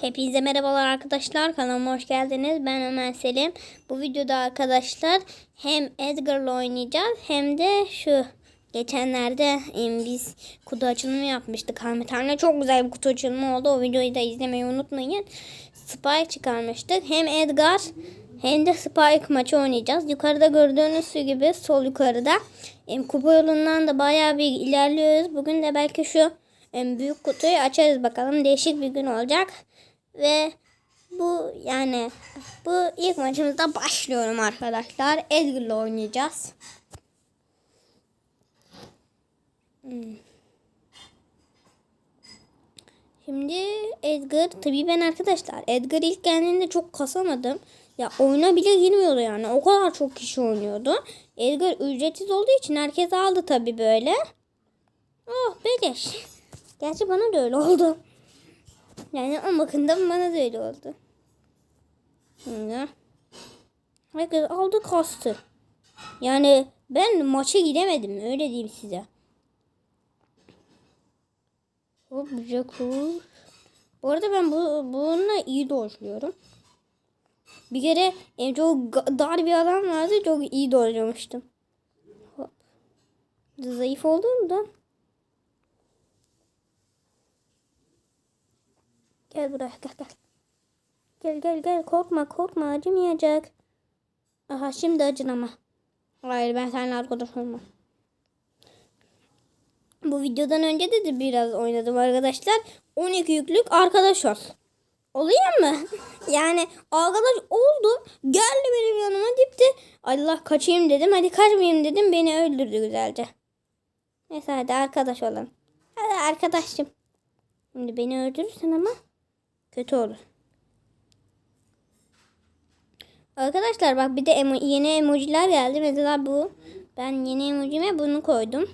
Hepinize merhabalar arkadaşlar. Kanalıma hoş geldiniz. Ben Ömer Selim. Bu videoda arkadaşlar hem Edgar'la oynayacağız hem de şu geçenlerde biz kutu açılımı yapmıştık. Ahmet Han'la çok güzel bir kutu açılımı oldu. O videoyu da izlemeyi unutmayın. Spike çıkarmıştık. Hem Edgar hem de Spike maçı oynayacağız. Yukarıda gördüğünüz gibi sol yukarıda. Kupa yolundan da bayağı bir ilerliyoruz. Bugün de belki şu em, büyük kutuyu açarız bakalım. Değişik bir gün olacak. Ve bu yani bu ilk maçımızda başlıyorum arkadaşlar. Edgar'la oynayacağız. Hmm. Şimdi Edgar tabii ben arkadaşlar Edgar ilk geldiğinde çok kasamadım. Ya oyuna bile girmiyordu yani. O kadar çok kişi oynuyordu. Edgar ücretsiz olduğu için herkes aldı tabii böyle. Oh beleş. Gerçi bana da öyle oldu. Yani o bakımdan bana da öyle oldu. Şimdi. Herkes aldı kastı. Yani ben maça gidemedim öyle diyeyim size. Hop Jakul. Bu arada ben bu, bununla iyi dojluyorum. Bir kere e, çok dar bir adam vardı çok iyi dojlamıştım. Hop. Zayıf olduğumda. Gel buraya gel gel. Gel gel gel korkma korkma acımayacak. Aha şimdi acın ama. Hayır ben seninle arkadaş olmam. Bu videodan önce de, de biraz oynadım arkadaşlar. 12 yüklük arkadaş ol. Oluyor mu? yani arkadaş oldu. Geldi benim yanıma dipti. Allah kaçayım dedim. Hadi kaçmayayım dedim. Beni öldürdü güzelce. Neyse hadi arkadaş olalım. Hadi arkadaşım. Şimdi beni öldürürsen ama kötü olur. Arkadaşlar bak bir de emo- yeni emojiler geldi. Mesela bu. Ben yeni emojime bunu koydum.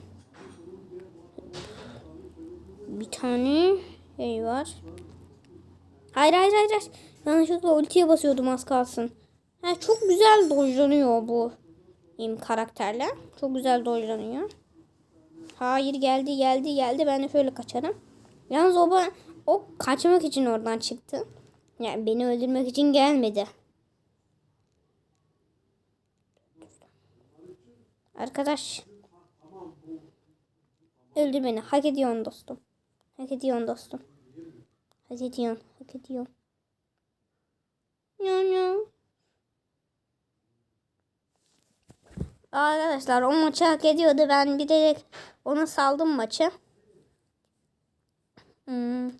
Bir tane şey var. Hayır hayır hayır. Yanlışlıkla ultiye basıyordum az kalsın. Ha, çok güzel dojlanıyor bu karakterle. Çok güzel dojlanıyor. Hayır geldi geldi geldi. Ben de şöyle kaçarım. Yalnız o, o kaçmak için oradan çıktı. Yani beni öldürmek için gelmedi. Arkadaş. Öldür beni. Hak ediyorsun dostum. Hak ediyorsun dostum. Hak ediyorsun. Hak ediyorsun. Ya ya. Arkadaşlar o maçı hak ediyordu. Ben bir de ona saldım maçı. Hmm.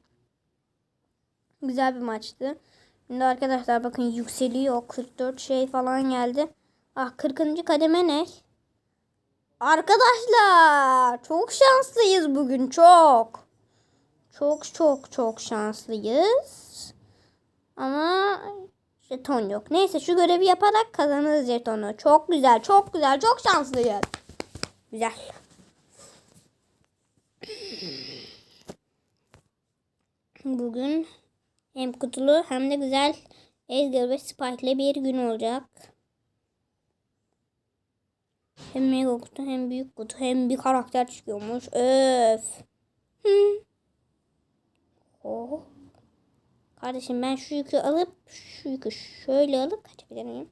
Güzel bir maçtı. Şimdi arkadaşlar bakın yükseliyor. 44 şey falan geldi. Ah 40. kademe ne? Arkadaşlar çok şanslıyız bugün çok. Çok çok çok şanslıyız. Ama jeton yok. Neyse şu görevi yaparak kazanırız jetonu. Çok güzel çok güzel çok şanslıyız. Güzel. Bugün hem kutulu hem de güzel Edgar ve Spike ile bir gün olacak. Hem mega kutu hem büyük kutu hem bir karakter çıkıyormuş. Öf. Oh. Kardeşim ben şu yükü alıp şu yükü şöyle alıp kaçabilir miyim?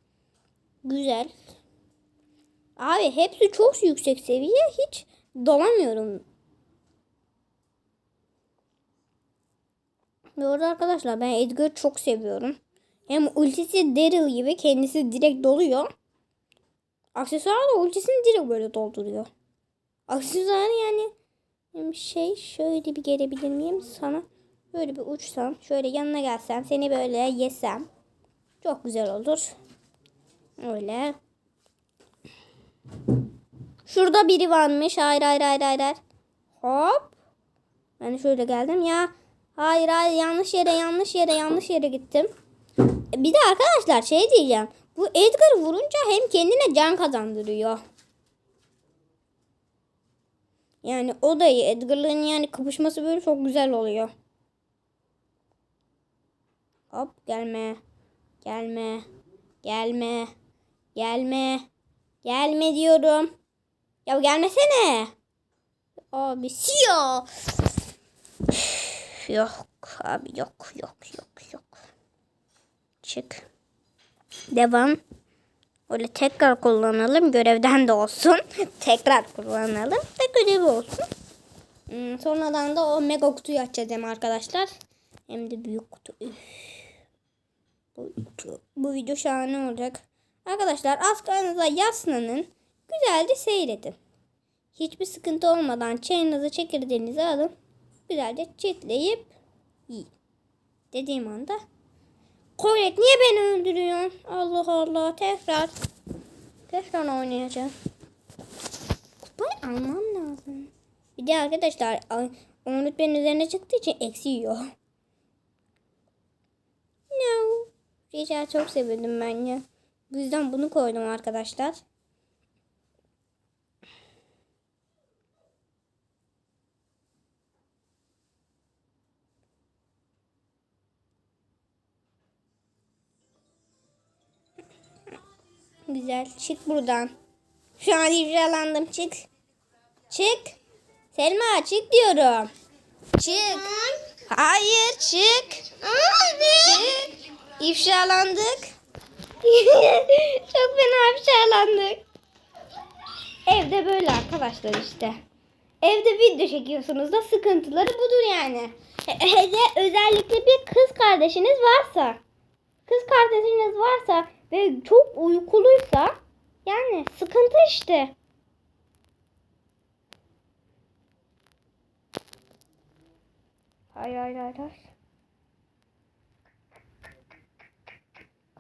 Güzel. Abi hepsi çok yüksek seviye. Hiç dalamıyorum. Orada arkadaşlar ben Edgar'ı çok seviyorum. Hem ultisi Daryl gibi kendisi direkt doluyor. Aksesuar da ultisini direkt böyle dolduruyor. Aksesuar yani şey şöyle bir gelebilir miyim sana? Böyle bir uçsam, şöyle yanına gelsem, seni böyle yesem çok güzel olur. Öyle. Şurada biri varmış. Hayır hayır hayır hayır. hayır. Hop. Ben şöyle geldim ya. Hayır hayır yanlış yere yanlış yere yanlış yere gittim. Bir de arkadaşlar şey diyeceğim. Bu Edgar vurunca hem kendine can kazandırıyor. Yani o da iyi. Edgar'ların yani kapışması böyle çok güzel oluyor. Hop gelme. Gelme. Gelme. Gelme. Gelme diyorum. Ya gelmesene. Abi siyah. Yok. abi yok yok yok yok. Çık. Devam. Öyle tekrar kullanalım. Görevden de olsun. tekrar kullanalım. Ve görevi olsun. Hmm, sonradan da o mega kutuyu açacağız hem arkadaşlar. Hem de büyük kutu. Üf. Bu, bu video şahane olacak. Arkadaşlar kaynınıza yaslanın. Güzelce seyredin. Hiçbir sıkıntı olmadan çayınızı çekirdeğinizi alın. Güzelce çitleyip yiyin. Dediğim anda Koyet niye beni öldürüyorsun? Allah Allah tekrar. Tekrar oynayacağım. Kupayı almam lazım. Bir de arkadaşlar 10 rütbenin üzerine çıktığı için eksi yiyor. No. Rica çok sevdim ben ya. Bu yüzden bunu koydum arkadaşlar. Güzel. Çık buradan. Şu an ifşalandım. Çık. Çık. Selma çık diyorum. Çık. Hayır çık. Çık. İfşalandık. Çok fena ifşalandık. Evde böyle arkadaşlar işte. Evde video çekiyorsunuz da sıkıntıları budur yani. Evde özellikle bir kız kardeşiniz varsa, kız kardeşiniz varsa ve çok uykuluysa yani sıkıntı işte. Hayır hayır hayır. hayır.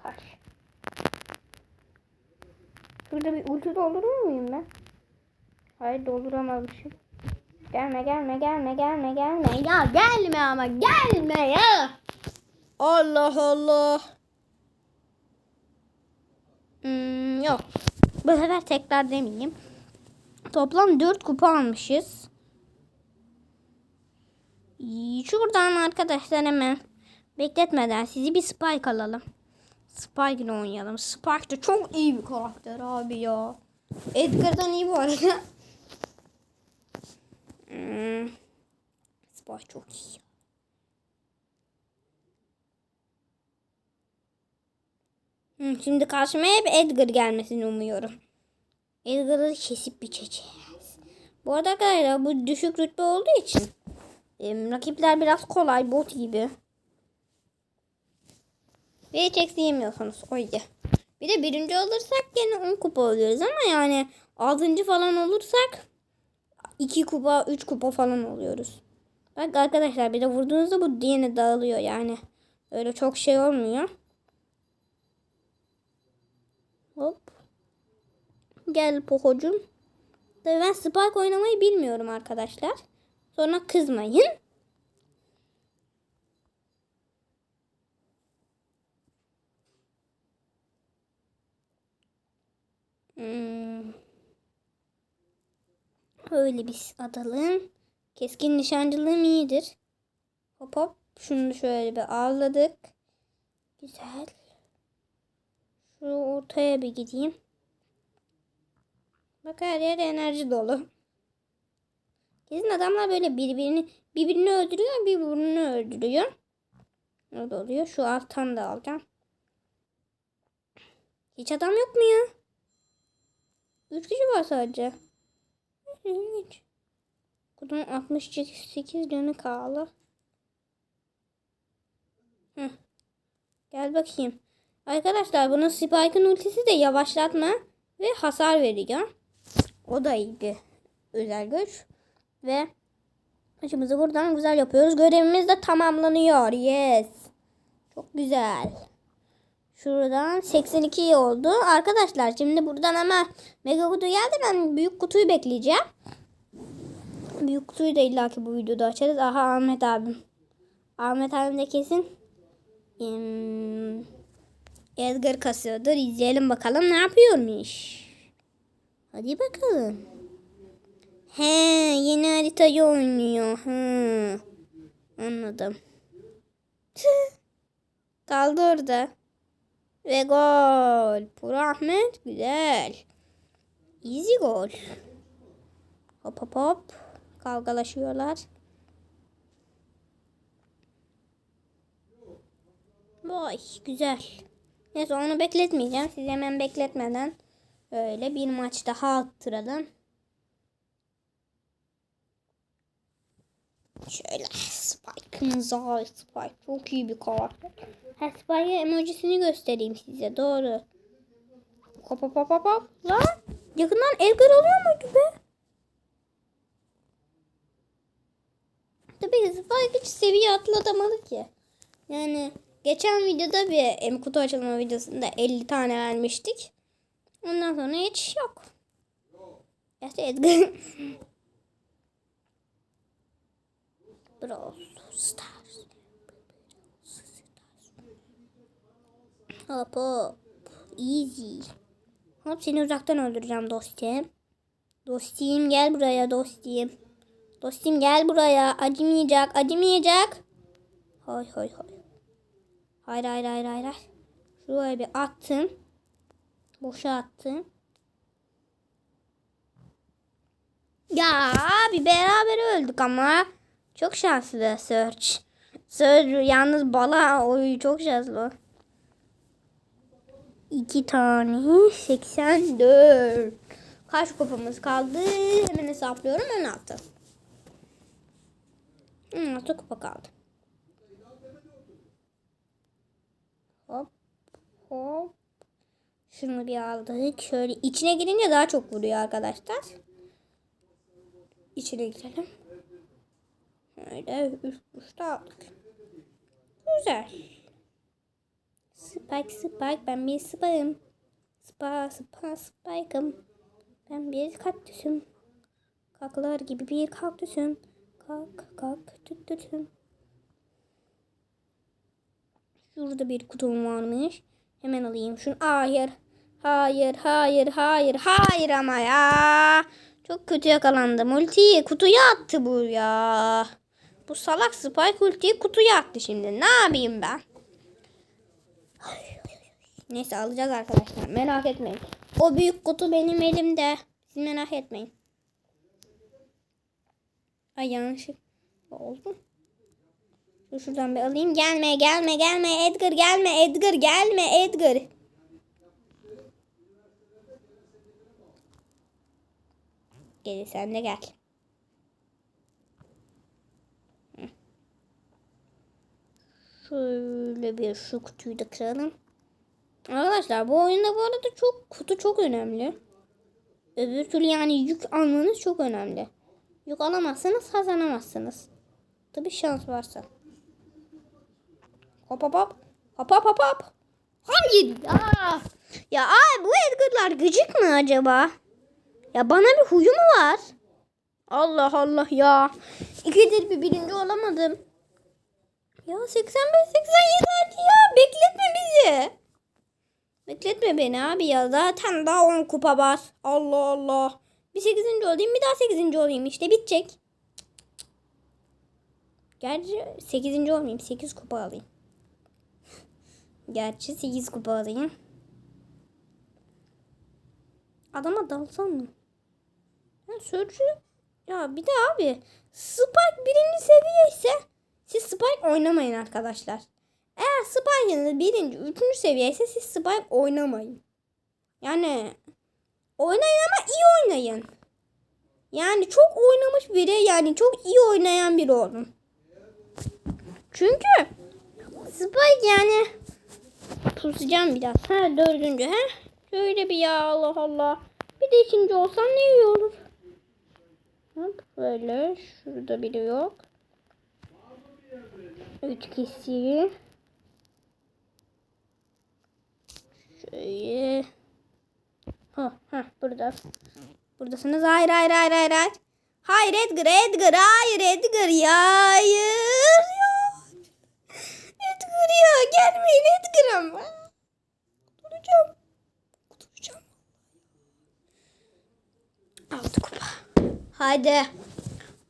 Kaç. Şurada bir ucu doldurur muyum ben? Hayır dolduramamışım. Gelme gelme gelme gelme gelme. Ya gelme ama gelme ya. Allah Allah. Hmm, yok. Bu sefer tekrar demeyeyim. Toplam 4 kupa almışız. Şuradan arkadaşlar hemen bekletmeden sizi bir Spike alalım. Spike ile oynayalım. Spike de çok iyi bir karakter abi ya. Edgar'dan iyi bu arada. Hmm. Spike çok iyi. Şimdi karşıma hep Edgar gelmesini umuyorum. Edgar'ı kesip biçeceğiz. Bu arada arkadaşlar bu düşük rütbe olduğu için e, rakipler biraz kolay bot gibi. Ve hiç eksiyemiyorsunuz. Oydu. Bir de birinci olursak gene 10 kupa oluyoruz ama yani 6. falan olursak 2 kupa 3 kupa falan oluyoruz. Bak arkadaşlar bir de vurduğunuzda bu yine dağılıyor yani. Öyle çok şey olmuyor. Gel Poco'cum. Tabii ben Spike oynamayı bilmiyorum arkadaşlar. Sonra kızmayın. Hmm. Öyle bir adalım. Keskin nişancılığım iyidir. Hop hop. Şunu şöyle bir ağladık. Güzel. Şu ortaya bir gideyim. Bak her yer enerji dolu. Kesin adamlar böyle birbirini birbirini öldürüyor, birbirini öldürüyor. Ne oluyor? Şu alttan da alacağım. Hiç adam yok mu ya? Üç kişi var sadece. İlginç. Bunun 68 canı kaldı. Heh. Gel bakayım. Arkadaşlar bunun Spike'ın ultisi de yavaşlatma ve hasar veriyor. O da iyi bir özel güç. Ve maçımızı buradan güzel yapıyoruz. Görevimiz de tamamlanıyor. Yes. Çok güzel. Şuradan 82 oldu. Arkadaşlar şimdi buradan ama mega kutu geldi. Ben büyük kutuyu bekleyeceğim. Büyük kutuyu da illaki bu videoda açarız. Aha Ahmet abim. Ahmet abim de kesin Edgar kasıyordur. İzleyelim bakalım ne yapıyormuş. Hadi bakalım. He yeni haritayı oynuyor. He. Anladım. Kaldı orada. Ve gol. Pur Ahmet güzel. Easy gol. Hop hop hop. Kavgalaşıyorlar. Vay güzel. Neyse onu bekletmeyeceğim. Sizi hemen bekletmeden öyle bir maç daha attıralım. Şöyle Spike'ımıza Spike çok iyi bir karakter. Ha Spike emojisini göstereyim size doğru. Hop hop hop hop. Lan yakından Edgar alıyor muydu be? Tabii Spike hiç seviye atlatamadı ki. Yani geçen videoda bir em kutu açılma videosunda 50 tane vermiştik. Ondan sonra hiç yok. İşte Edgar. Brawl Stars. Hop hop. Easy. Hop seni uzaktan öldüreceğim dostum. Dostum gel buraya dostum. Dostum gel buraya. Acımayacak, acımayacak. Hay hay. Hayır hayır hayır hayır. hayır. Şuraya bir attım. Boşa attım. Ya abi beraber öldük ama. Çok şanslı Search. Search yalnız bala oyu çok şanslı. İki tane 84. Kaç kupamız kaldı? Hemen hesaplıyorum 16. 16 kupa kaldı. Hop hop. Şunu bir aldık. Şöyle içine girince daha çok vuruyor arkadaşlar. İçine girelim. Öyle üst üste aldık. Güzel. Spike Spike ben bir Spike'ım. Spa Spa Spike'ım. Ben bir kaktüsüm. Kaklar gibi bir kaktüsüm. Kalk kalk tüttütüm. Şurada bir kutum varmış. Hemen alayım şunu. Hayır. Hayır, hayır, hayır, hayır ama ya. Çok kötü yakalandım. Ultiyi kutuya attı bu ya. Bu salak Spike ultiyi kutuya attı şimdi. Ne yapayım ben? Neyse alacağız arkadaşlar. Merak etmeyin. O büyük kutu benim elimde. Siz merak etmeyin. Ay yanlış oldu. Şuradan bir alayım. Gelme gelme gelme Edgar gelme Edgar gelme Edgar. Gel sen de gel. Şöyle bir şu kutuyu da kıralım. Arkadaşlar bu oyunda bu arada çok kutu çok önemli. Öbür türlü yani yük almanız çok önemli. Yük alamazsanız kazanamazsınız. Tabi şans varsa. Hop hop hop. Hop hop hop hop. Hayır ya. Ya ay bu Edgar'lar gıcık mı acaba? Ya bana bir huyu mu var? Allah Allah ya. İkidir bir birinci olamadım. Ya 85 87 hadi ya bekletme bizi. Bekletme beni abi ya. Zaten daha 10 kupa var. Allah Allah. Bir 8. olayım bir daha 8. olayım işte bitecek. Gerçi 8. olmayayım 8 kupa alayım. Gerçi 8 kupa alayım. Adama dalsam mı? Sözcü. Ya bir de abi Spike birinci seviye ise siz Spike oynamayın arkadaşlar. Eğer Spike'ınız birinci, üçüncü seviye ise siz Spike oynamayın. Yani oynayın ama iyi oynayın. Yani çok oynamış biri yani çok iyi oynayan biri olun. Çünkü Spike yani pusacağım biraz. Ha dördüncü ha. Şöyle bir ya Allah Allah. Bir de ikinci olsam ne iyi olur. Hop böyle. Şurada biri yok. Üç kişi. Şöyle. Ha, ha burada. Buradasınız. Hayır hayır hayır hayır hayır. Hayır Edgar Edgar hayır Edgar ya hayır ya. Edgar ya gelmeyin Edgar ama. Duracağım. Duracağım. Altı kupa. Hadi.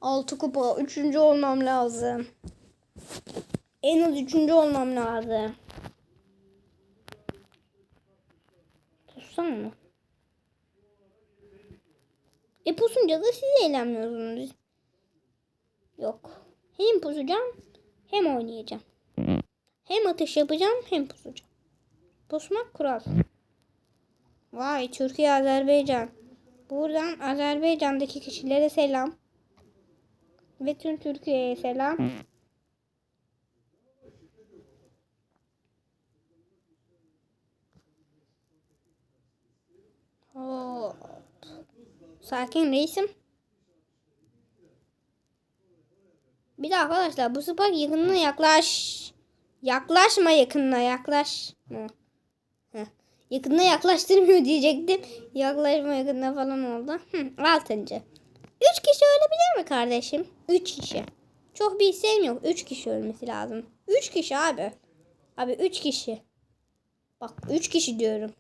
Altı kupa. Üçüncü olmam lazım. En az üçüncü olmam lazım. Tutsam mı? E pusunca da siz eğlenmiyorsunuz. Yok. Hem pusacağım hem oynayacağım. Hem atış yapacağım hem pusacağım. Pusmak kural. Vay Türkiye Azerbaycan. Buradan Azerbaycan'daki kişilere selam. Ve tüm Türkiye'ye selam. Hop. Sakin reisim. Bir de arkadaşlar bu spark yakınına yaklaş. Yaklaşma yakınına yaklaş. Hı. Yakında yaklaştırmıyor diyecektim. Yaklaşma yakında falan oldu. Hı, altıncı. Üç kişi ölebilir mi kardeşim? Üç kişi. Çok bir isteğim yok. Üç kişi ölmesi lazım. Üç kişi abi. Abi üç kişi. Bak üç kişi diyorum.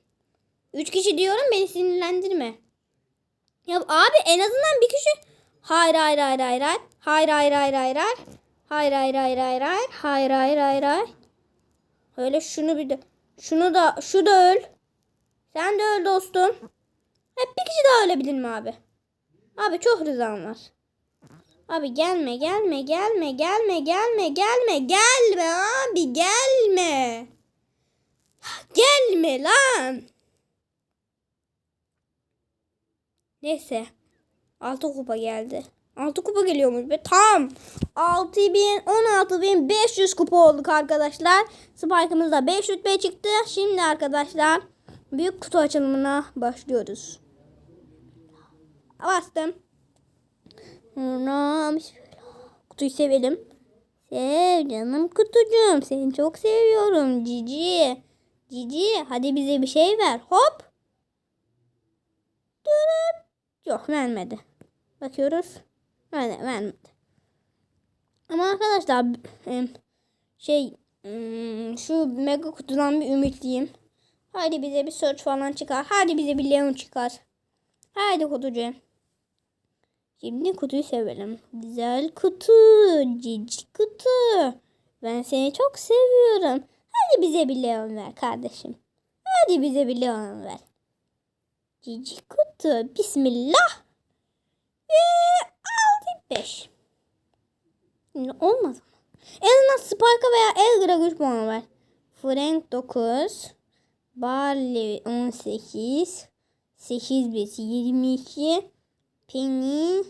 Üç kişi diyorum beni sinirlendirme. Ya abi en azından bir kişi. Hayır hayır hayır hayır hayır. Hayır hayır hayır hayır hayır. Hayır hayır hayır hayır hayır. Hayır hayır hayır hayır. Öyle şunu bir de. Şunu da şu da öl sen de öl dostum hep bir kişi daha ölebilir mi abi abi çok rızam var abi gelme gelme gelme gelme gelme gelme gelme abi gelme gelme lan Neyse. 6 kupa geldi. 6 kupa geliyormuş be. Tam. 6000 16500 kupa olduk arkadaşlar. Spike'ımız da 5 rütbe çıktı. Şimdi arkadaşlar büyük kutu açılımına başlıyoruz. Bastım. Kutuyu sevelim. Sev canım kutucuğum. Seni çok seviyorum. Cici. Cici hadi bize bir şey ver. Hop. Durun. Yok vermedi. Bakıyoruz. Vermedi. vermedi. Ama arkadaşlar em, şey em, şu mega kutudan bir ümitliyim. Hadi bize bir search falan çıkar. Hadi bize bir Leon çıkar. Hadi kutucu. Şimdi kutuyu sevelim. Güzel kutu. Cici kutu. Ben seni çok seviyorum. Hadi bize bir Leon ver kardeşim. Hadi bize bir Leon ver. Cici kutu. Bismillah. Ve aldık 5. Şimdi olmaz mı? En azından Spike'a veya Edgar'a güç puanı ver. Frank 9. Barley 18. 8 besi 22. Penny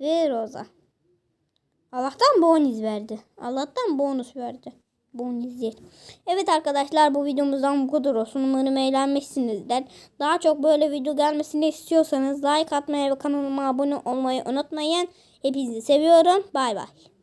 ve Rosa. Allah'tan bonus verdi. Allah'tan bonus verdi. Bonus değil. Evet arkadaşlar bu videomuzdan bu kadar olsun. Umarım eğlenmişsinizdir. Daha çok böyle video gelmesini istiyorsanız like atmayı ve kanalıma abone olmayı unutmayın. Hepinizi seviyorum. Bay bay.